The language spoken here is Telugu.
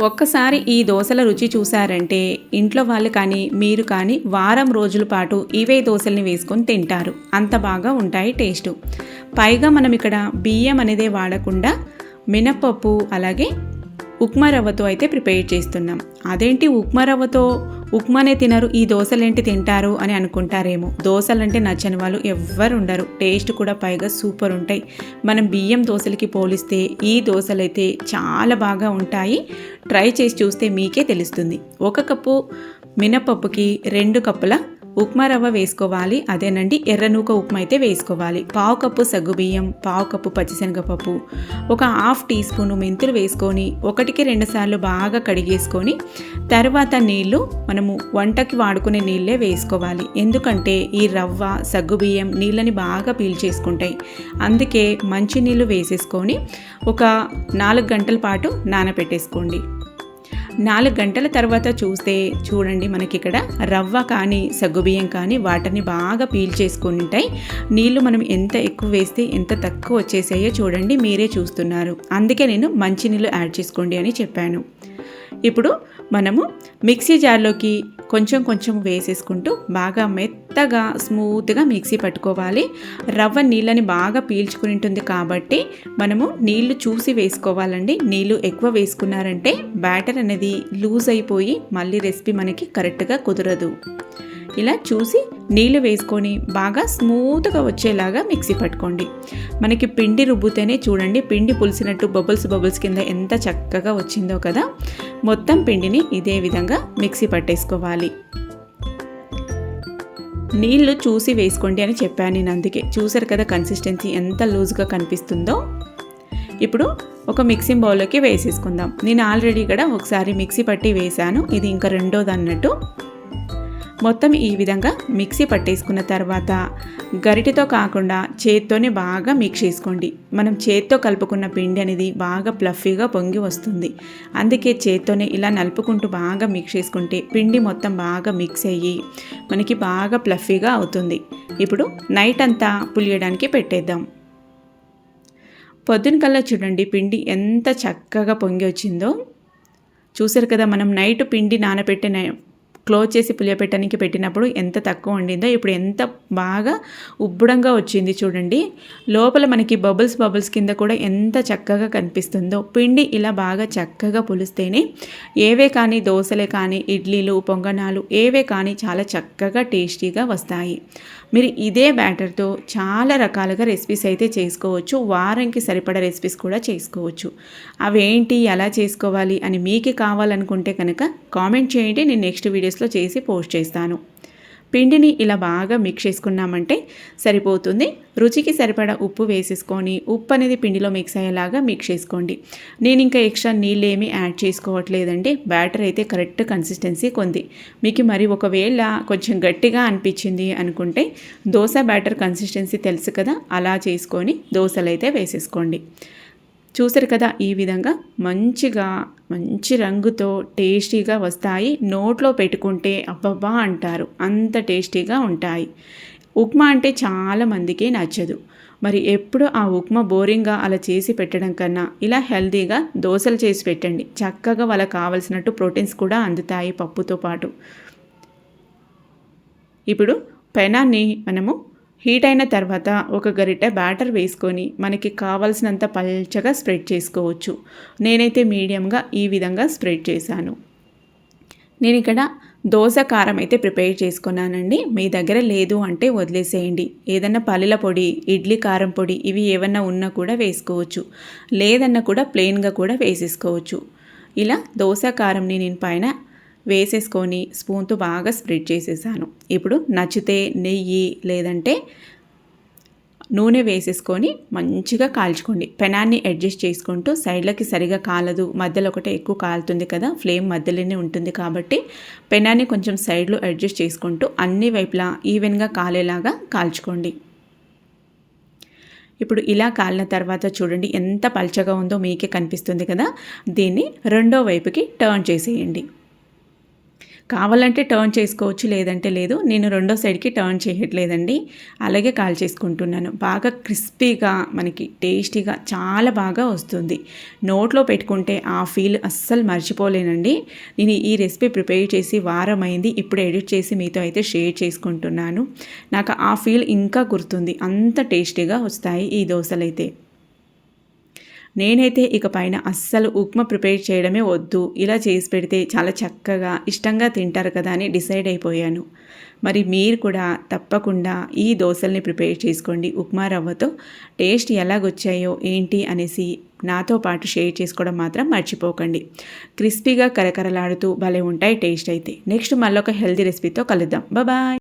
ఒక్కసారి ఈ దోశల రుచి చూశారంటే ఇంట్లో వాళ్ళు కానీ మీరు కానీ వారం రోజుల పాటు ఇవే దోశల్ని వేసుకొని తింటారు. అంత బాగా ఉంటాయి టేస్ట్. పైగా మనం ఇక్కడ బియ్యం అనేదే వాడకుండా మినపప్పు అలాగే ఉప్మా రవ్వతో అయితే ప్రిపేర్ చేస్తున్నాం. అదేంటి ఉప్మా రవ్వతో ఉప్మానే తినరు ఈ దోశలేంటి తింటారు అని అనుకుంటారేమో. దోశలంటే నచ్చని వాళ్ళు ఎవ్వరు ఉండరు టేస్ట్ కూడా పైగా సూపర్ ఉంటాయి మనం బియ్యం దోశలకి పోలిస్తే ఈ దోశలు అయితే చాలా బాగా ఉంటాయి. ట్రై చేసి చూస్తే మీకే తెలుస్తుంది. ఒక కప్పు మినపప్పుకి రెండు కప్పుల ఉప్మా రవ్వ వేసుకోవాలి అదేనండి ఎర్రనూక ఉప్మా అయితే వేసుకోవాలి. పావు కప్పు సగ్గుబియ్యం పావు కప్పు పచ్చిశనగపప్పు ఒక హాఫ్ టీ స్పూన్ మెంతులు వేసుకొని ఒకటికి రెండు సార్లు బాగా కడిగేసుకొని తర్వాత నీళ్ళు మనము వంటకి వాడుకునే నీళ్ళే వేసుకోవాలి. ఎందుకంటే ఈ రవ్వ సగ్గుబియ్యం నీళ్ళని బాగా పీల్చేసుకుంటాయి. అందుకే మంచి నీళ్ళు వేసేసుకొని ఒక నాలుగు గంటల పాటు నానబెట్టేసుకోండి నాలుగు గంటల తర్వాత చూస్తే చూడండి మనకి ఇక్కడ రవ్వ కానీ సగ్గుబియ్యం కానీ వాటిని బాగా పీల్చేసుకుని ఉంటాయి. నీళ్ళు మనం ఎంత ఎక్కువ వేస్తే ఎంత తక్కువ వచ్చేసాయో చూడండి మీరే చూస్తున్నారు. అందుకే నేను మంచినీళ్ళు యాడ్ చేసుకోండి అని చెప్పాను. ఇప్పుడు మనము మిక్సీ జార్లోకి కొంచెం కొంచెం వేసేసుకుంటూ బాగా మెత్తగా స్మూత్గా మిక్సీ పట్టుకోవాలి. రవ్వ నీళ్ళని బాగా పీల్చుకుని ఉంటుంది కాబట్టి మనము నీళ్ళు చూసి వేసుకోవాలండి. నీళ్ళు ఎక్కువ వేసుకున్నారంటే బ్యాటర్ అనేది లూజ్ అయిపోయి మళ్ళీ రెసిపీ మనకి కరెక్ట్గా కుదరదు. ఇలా చూసి నీళ్ళు వేసుకొని బాగా స్మూత్గా వచ్చేలాగా మిక్సీ పట్టుకోండి. మనకి పిండి రుబ్బుతేనే చూడండి పిండి పులిసినట్టు బబుల్స్ బబుల్స్ కింద ఎంత చక్కగా వచ్చిందో కదా. మొత్తం పిండిని ఇదే విధంగా మిక్సీ పట్టేసుకోవాలి. నీళ్ళు చూసి వేసుకోండి అని చెప్పాను నేను అందుకే. చూసారు కదా కన్సిస్టెన్సీ ఎంత లూజ్గా కనిపిస్తుందో? ఇప్పుడు ఒక మిక్సింగ్ బౌల్లోకి వేసేసుకుందాం. నేను ఆల్రెడీ కూడా ఒకసారి మిక్సీ పట్టి వేశాను. ఇది ఇంకా రెండోది అన్నట్టు. మొత్తం ఈ విధంగా మిక్సీ పట్టేసుకున్న తర్వాత గరిటెతో కాకుండా చేత్తోనే బాగా మిక్స్ చేసుకోండి. మనం చేత్తో కలుపుకున్న పిండి అనేది బాగా ప్లఫీగా పొంగి వస్తుంది. అందుకే చేత్తోనే ఇలా నలుపుకుంటూ బాగా మిక్స్ చేసుకుంటే పిండి మొత్తం బాగా మిక్స్ అయ్యి మనకి బాగా ప్లఫీగా అవుతుంది. ఇప్పుడు నైట్ అంతా పులియడానికి పెట్టేద్దాం. పొద్దున కల్లా చూడండి పిండి ఎంత చక్కగా పొంగి వచ్చిందో. చూసారు కదా మనం నైట్ పిండి నానబెట్టిన క్లోజ్ చేసి పులియపెట్టడానికి పెట్టినప్పుడు ఎంత తక్కువ ఉండిందో ఇప్పుడు ఎంత బాగా ఉబ్బుడంగా వచ్చింది చూడండి. లోపల మనకి బబుల్స్ బబుల్స్ కింద కూడా ఎంత చక్కగా కనిపిస్తుందో. పిండి ఇలా బాగా చక్కగా పులిస్తేనే ఏవే కానీ దోశలే కానీ ఇడ్లీలు పొంగనాలు ఏవే కానీ చాలా చక్కగా టేస్టీగా వస్తాయి. మీరు ఇదే బ్యాటర్తో చాలా రకాలుగా రెసిపీస్ అయితే చేసుకోవచ్చు. వారంకి సరిపడా రెసిపీస్ కూడా చేసుకోవచ్చు. అవేంటి ఎలా చేసుకోవాలి అని మీకు కావాలనుకుంటే కనుక కామెంట్ చేయండి. నేను నెక్స్ట్ వీడియోస్ వీడియోస్లో చేసి పోస్ట్ చేస్తాను. పిండిని ఇలా బాగా మిక్స్ చేసుకున్నామంటే సరిపోతుంది. రుచికి సరిపడా ఉప్పు వేసేసుకొని ఉప్పు అనేది పిండిలో మిక్స్ అయ్యేలాగా మిక్స్ చేసుకోండి. నేను ఇంకా ఎక్స్ట్రా నీళ్ళు ఏమీ యాడ్ చేసుకోవట్లేదండి. బ్యాటర్ అయితే కరెక్ట్ కన్సిస్టెన్సీ కొంది. మీకు మరి ఒకవేళ కొంచెం గట్టిగా అనిపించింది అనుకుంటే దోశ బ్యాటర్ కన్సిస్టెన్సీ తెలుసు కదా? అలా చేసుకొని దోశలు అయితే వేసేసుకోండి. చూసారు కదా ఈ విధంగా మంచిగా మంచి రంగుతో టేస్టీగా వస్తాయి. నోట్లో పెట్టుకుంటే అబ్బబ్బా అంటారు. అంత టేస్టీగా ఉంటాయి. ఉప్మా అంటే చాలామందికి నచ్చదు. మరి ఎప్పుడు ఆ ఉప్మా బోరింగ్గా అలా చేసి పెట్టడం కన్నా ఇలా హెల్తీగా దోశలు చేసి పెట్టండి. చక్కగా వాళ్ళకి కావలసినట్టు ప్రోటీన్స్ కూడా అందుతాయి పప్పుతో పాటు. ఇప్పుడు పెనాన్ని మనము హీట్ అయిన తర్వాత ఒక గరిటె బ్యాటర్ వేసుకొని మనకి కావాల్సినంత పల్చగా స్ప్రెడ్ చేసుకోవచ్చు. నేనైతే మీడియంగా ఈ విధంగా స్ప్రెడ్ చేశాను. నేను ఇక్కడ దోశ కారం అయితే ప్రిపేర్ చేసుకున్నానండి. మీ దగ్గర లేదు అంటే వదిలేసేయండి. ఏదన్నా పల్లెల పొడి ఇడ్లీ కారం పొడి ఇవి ఏమన్నా ఉన్నా కూడా వేసుకోవచ్చు. లేదన్నా కూడా ప్లెయిన్గా కూడా వేసేసుకోవచ్చు. ఇలా దోశ కారంని నేను పైన వేసేసుకొని స్పూన్తో బాగా స్ప్రెడ్ చేసేసాను. ఇప్పుడు నచ్చితే నెయ్యి లేదంటే నూనె వేసేసుకొని మంచిగా కాల్చుకోండి. పెనాన్ని అడ్జస్ట్ చేసుకుంటూ సైడ్లకి సరిగా కాలదు. మధ్యలో ఒకటే ఎక్కువ కాలుతుంది కదా ఫ్లేమ్ మధ్యలోనే ఉంటుంది కాబట్టి పెనాన్ని కొంచెం సైడ్లో అడ్జస్ట్ చేసుకుంటూ అన్ని వైపులా ఈవెన్గా కాలేలాగా కాల్చుకోండి. ఇప్పుడు ఇలా కాలిన తర్వాత చూడండి ఎంత పల్చగా ఉందో మీకే కనిపిస్తుంది కదా. దీన్ని రెండో వైపుకి టర్న్ చేసేయండి. కావాలంటే టర్న్ చేసుకోవచ్చు లేదంటే లేదు. నేను రెండో సైడ్కి టర్న్ చేయట్లేదండి. అలాగే కాల్ చేసుకుంటున్నాను. బాగా క్రిస్పీగా మనకి టేస్టీగా చాలా బాగా వస్తుంది. నోట్లో పెట్టుకుంటే ఆ ఫీల్ అస్సలు మర్చిపోలేనండి. నేను ఈ రెసిపీ ప్రిపేర్ చేసి వారం అయింది. ఇప్పుడు ఎడిట్ చేసి మీతో అయితే షేర్ చేసుకుంటున్నాను. నాకు ఆ ఫీల్ ఇంకా గుర్తుంది. అంత టేస్టీగా వస్తాయి ఈ దోశలు అయితే నేనైతే ఇక పైన అస్సలు ఉప్మా ప్రిపేర్ చేయడమే వద్దు. ఇలా చేసి పెడితే చాలా చక్కగా ఇష్టంగా తింటారు కదా అని డిసైడ్ అయిపోయాను. మరి మీరు కూడా తప్పకుండా ఈ దోశల్ని ప్రిపేర్ చేసుకోండి. ఉప్మా రవ్వతో టేస్ట్ ఎలాగొచ్చాయో ఏంటి అనేసి నాతో పాటు షేర్ చేసుకోవడం మాత్రం మర్చిపోకండి. క్రిస్పీగా కరకరలాడుతూ భలే ఉంటాయి టేస్ట్ అయితే. నెక్స్ట్ మళ్ళీ ఒక హెల్తీ రెసిపీతో కలుద్దాం. బాయ్.